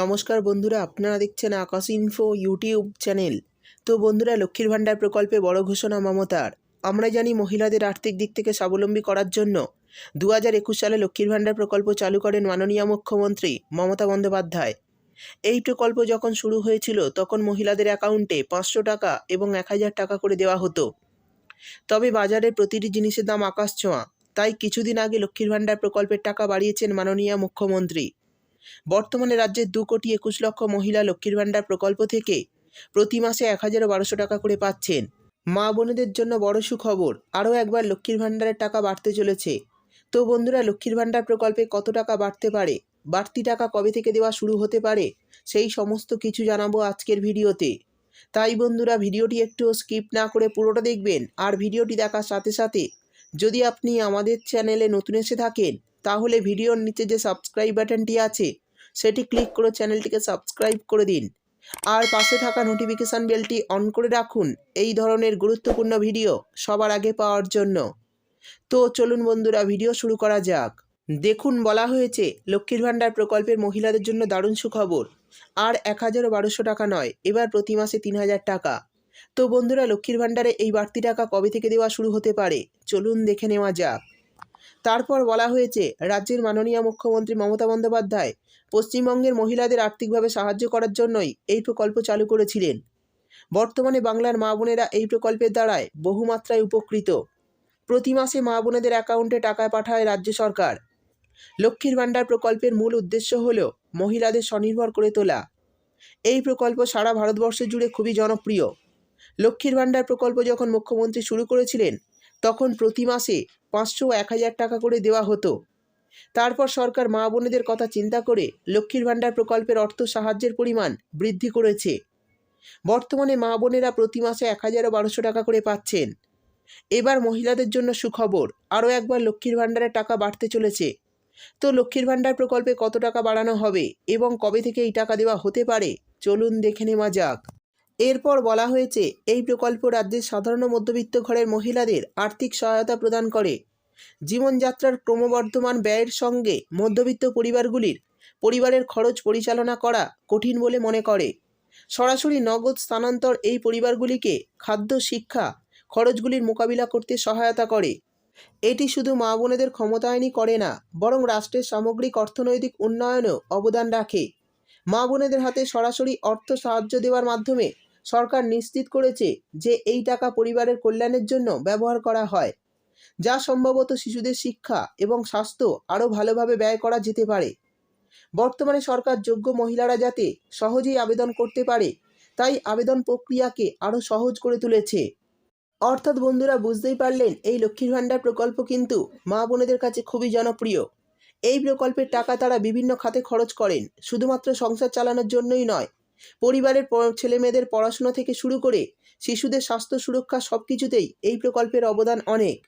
নমস্কার বন্ধুরা, আপনারা দেখছেন আকাশ ইনফো ইউটিউব চ্যানেল তো বন্ধুরা, লক্ষ্মীর ভাণ্ডার প্রকল্পে বড় ঘোষণা মমতার। আমরা জানি মহিলাদের আর্থিক দিক থেকে স্বাবলম্বী করার জন্য। দু হাজার একুশ সালে লক্ষ্মীর ভাণ্ডার প্রকল্প চালু করেন মাননীয় মুখ্যমন্ত্রী মমতা বন্দ্যোপাধ্যায়। এই প্রকল্প যখন শুরু হয়েছিল, তখন মহিলাদের অ্যাকাউন্টে পাঁচশো টাকা এবং এক হাজার টাকা করে দেওয়া হতো। তবে বাজারে প্রতিটি জিনিসের দাম আকাশ ছোঁয়া। তাই কিছুদিন আগে লক্ষ্মীর ভাণ্ডার প্রকল্পের টাকা বাড়িয়েছেন মাননীয় মুখ্যমন্ত্রী। বর্তমানে রাজ্যের দু কোটি একুশ লক্ষ মহিলা লক্ষ্মীর ভাণ্ডার প্রকল্প থেকে প্রতি মাসে এক হাজার বারোশো টাকা করে পাচ্ছেন। মা বোনেদের জন্য বড় সুখবর, আরও একবার লক্ষ্মীর ভাণ্ডারের টাকা বাড়তে চলেছে। তো বন্ধুরা, লক্ষ্মীর ভাণ্ডার প্রকল্পে কত টাকা বাড়তে পারে? বাড়তি টাকা কবে থেকে দেওয়া শুরু হতে পারে? সেই সমস্ত কিছু জানাব আজকের ভিডিওতে। তাই বন্ধুরা, ভিডিওটি একটু স্কিপ না করে পুরোটা দেখবেন, আর ভিডিওটি দেখার সাথে সাথে যদি আপনি আমাদের চ্যানেলে নতুন এসে থাকেন তাহলে ভিডিওর নিচে যে সাবস্ক্রাইব বাটনটি আছে, সেটি ক্লিক করে চ্যানেলটিকে সাবস্ক্রাইব করে দিন। আর পাশে থাকা নোটিফিকেশান বেলটি অন করে রাখুন, এই ধরনের গুরুত্বপূর্ণ ভিডিও সবার আগে পাওয়ার জন্য। তো চলুন বন্ধুরা, ভিডিও শুরু করা যাক। দেখুন, বলা হয়েছে, লক্ষ্মীর ভাণ্ডার প্রকল্পের মহিলাদের জন্য দারুণ সুখবর। আর এক হাজার বারোশো টাকা নয়, এবার প্রতি মাসে তিন হাজার টাকা। তো বন্ধুরা, লক্ষ্মীর ভাণ্ডারে এই বাড়তি টাকা কবে থেকে দেওয়া শুরু হতে পারে? চলুন দেখে নেওয়া যাক। তারপর বলা হয়েছে, রাজ্যের মাননীয় মুখ্যমন্ত্রী মমতা বন্দ্যোপাধ্যায় পশ্চিমবঙ্গের মহিলাদের আর্থিকভাবে সাহায্য করার জন্যই এই প্রকল্প চালু করেছিলেন। বর্তমানে বাংলার মা বোনেরা এই প্রকল্পের দ্বারায় বহুমাত্রায় উপকৃত। প্রতি মাসে মা বোনেদের অ্যাকাউন্টে টাকা পাঠায় রাজ্য সরকার। লক্ষ্মীর ভাণ্ডার প্রকল্পের মূল উদ্দেশ্য হল মহিলাদের স্বনির্ভর করে তোলা। এই প্রকল্প সারা ভারতবর্ষ জুড়ে খুবই জনপ্রিয়। লক্ষ্মীর ভাণ্ডার প্রকল্প যখন মুখ্যমন্ত্রী শুরু করেছিলেন, তখন প্রতি মাসে পাঁচশো এক হাজার টাকা করে দেওয়া হতো। তারপর সরকার মা বোনেদের কথা চিন্তা করে লক্ষ্মীর ভাণ্ডার প্রকল্পের অর্থ সাহায্যের পরিমাণ বৃদ্ধি করেছে। বর্তমানে মা বোনেরা প্রতি মাসে এক হাজার বারোশো টাকা করে পাচ্ছেন। এবার মহিলাদের জন্য সুখবর, আরও একবার লক্ষ্মীর ভাণ্ডারের টাকা বাড়তে চলেছে। তো লক্ষ্মীর ভাণ্ডার প্রকল্পে কত টাকা বাড়ানো হবে এবং কবে থেকে এই টাকা দেওয়া হতে পারে? চলুন দেখে নেওয়া যাক। এরপর বলা হয়েছে, এই প্রকল্প রাজ্যের সাধারণ মধ্যবিত্ত ঘরের মহিলাদের আর্থিক সহায়তা প্রদান করে। জীবনযাত্রার ক্রমবর্ধমান ব্যয়ের সঙ্গে মধ্যবিত্ত পরিবারগুলির পরিবারের খরচ পরিচালনা করা কঠিন বলে মনে করে। সরাসরি নগদ স্থানান্তর এই পরিবারগুলিকে খাদ্য, শিক্ষা খরচগুলির মোকাবিলা করতে সহায়তা করে। এটি শুধু মা বোনেদের ক্ষমতায়নই করে না, বরং রাষ্ট্রের সামগ্রিক অর্থনৈতিক উন্নয়নেও অবদান রাখে। মা বোনেদের হাতে সরাসরি অর্থ সাহায্য দেওয়ার মাধ্যমে সরকার নিশ্চিত করেছে যে এই টাকা পরিবারের কল্যাণের জন্য ব্যবহার করা হয়, যা সম্ভবত শিশুদের শিক্ষা এবং স্বাস্থ্য আরও ভালোভাবে ব্যয় করা যেতে পারে। বর্তমানে সরকার যোগ্য মহিলারা যাতে সহজেই আবেদন করতে পারে, তাই আবেদন প্রক্রিয়াকে আরও সহজ করে তুলেছে। অর্থাৎ বন্ধুরা, বুঝতেই পারলেন, এই লক্ষ্মীর ভাণ্ডার প্রকল্প কিন্তু মা বোনেদের কাছে খুবই জনপ্রিয়। এই প্রকল্পের টাকা তারা বিভিন্ন খাতে খরচ করেন, শুধুমাত্র সংসার চালানোর জন্যই নয় পরিবারের ছেলে মেয়েদের পড়াশোনা থেকে শুরু করে শিশুদের স্বাস্থ্য সুরক্ষা সব কিছুতেই এই প্রকল্পের অবদান অনেক।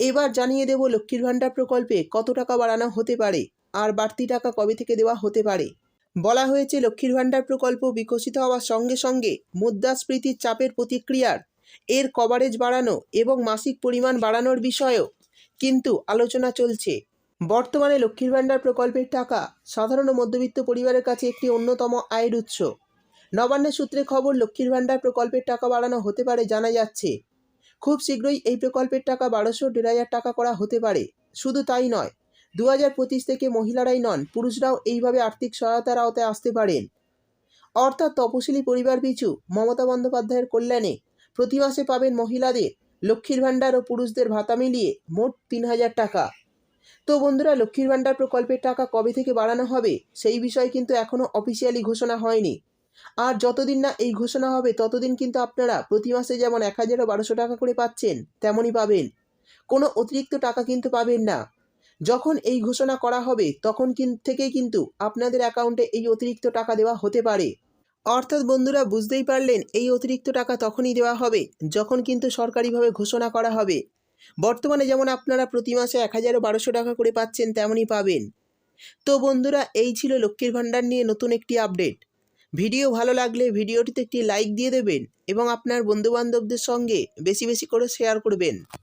এবার জানিয়ে দেব লক্ষ্মীর ভাণ্ডার প্রকল্পে কত টাকা বাড়ানো হতে পারে আর বাড়তি টাকা কবে থেকে দেওয়া হতে পারে। বলা হয়েছে লক্ষ্মীর ভাণ্ডার প্রকল্প বিকশিত হওয়ার সঙ্গে সঙ্গে মুদ্রাস্ফীতির চাপের প্রতিক্রিয়ার, এর কভারেজ বাড়ানো এবং মাসিক পরিমাণ বাড়ানোর বিষয়েও কিন্তু আলোচনা চলছে। বর্তমানে লক্ষ্মীর ভাণ্ডার প্রকল্পের টাকা সাধারণ মধ্যবিত্ত পরিবারের কাছে একটি অন্যতম আয়ের উৎস। নবান্নের সূত্রে খবর, লক্ষ্মীর ভাণ্ডার প্রকল্পের টাকা বাড়ানো হতে পারে জানা যাচ্ছে। খুব শীঘ্রই এই প্রকল্পের টাকা বারোশো দেড় হাজার টাকা করা হতে পারে। শুধু তাই নয় দু হাজার পঁচিশ থেকে মহিলারাই নন, পুরুষরাও এইভাবে আর্থিক সহায়তার আওতায় আসতে পারেন। অর্থাৎ তপশিলি পরিবার পিছু মমতা বন্দ্যোপাধ্যায়ের কল্যাণে প্রতি মাসে পাবেন মহিলাদের লক্ষ্মীর ভাণ্ডার ও পুরুষদের ভাতা মিলিয়ে মোট তিন হাজার টাকা। তো বন্ধুরা, লক্ষ্মীর ভাণ্ডার প্রকল্পের টাকা কবে থেকে বাড়ানো হবে? সেই বিষয়ে কিন্তু এখনও অফিসিয়ালি ঘোষণা হয়নি। আর যতদিন না এই ঘোষণা হবে, ততদিন কিন্তু আপনারা প্রতি মাসে যেমন এক হাজার বারোশো টাকা করে পাচ্ছেন, তেমনই পাবেন। কোনো অতিরিক্ত টাকা কিন্তু পাবেন না। যখন এই ঘোষণা করা হবে, তখন থেকেই কিন্তু আপনাদের অ্যাকাউন্টে এই অতিরিক্ত টাকা দেওয়া হতে পারে। অর্থাৎ বন্ধুরা, বুঝতেই পারলেন, এই অতিরিক্ত টাকা তখনই দেওয়া হবে, যখন কিন্তু সরকারিভাবে ঘোষণা করা হবে। বর্তমানে যেমন আপনারা প্রতি মাসে এক হাজার বারোশো টাকা করে পাচ্ছেন, তেমনই পাবেন। তো বন্ধুরা, এই ছিল লক্ষ্মীর ভাণ্ডার নিয়ে নতুন একটি আপডেট। ভিডিও ভালো লাগলে ভিডিওটিতে একটি লাইক দিয়ে দেবেন এবং আপনার বন্ধুবান্ধবদের সঙ্গে বেশি বেশি করে শেয়ার করবেন।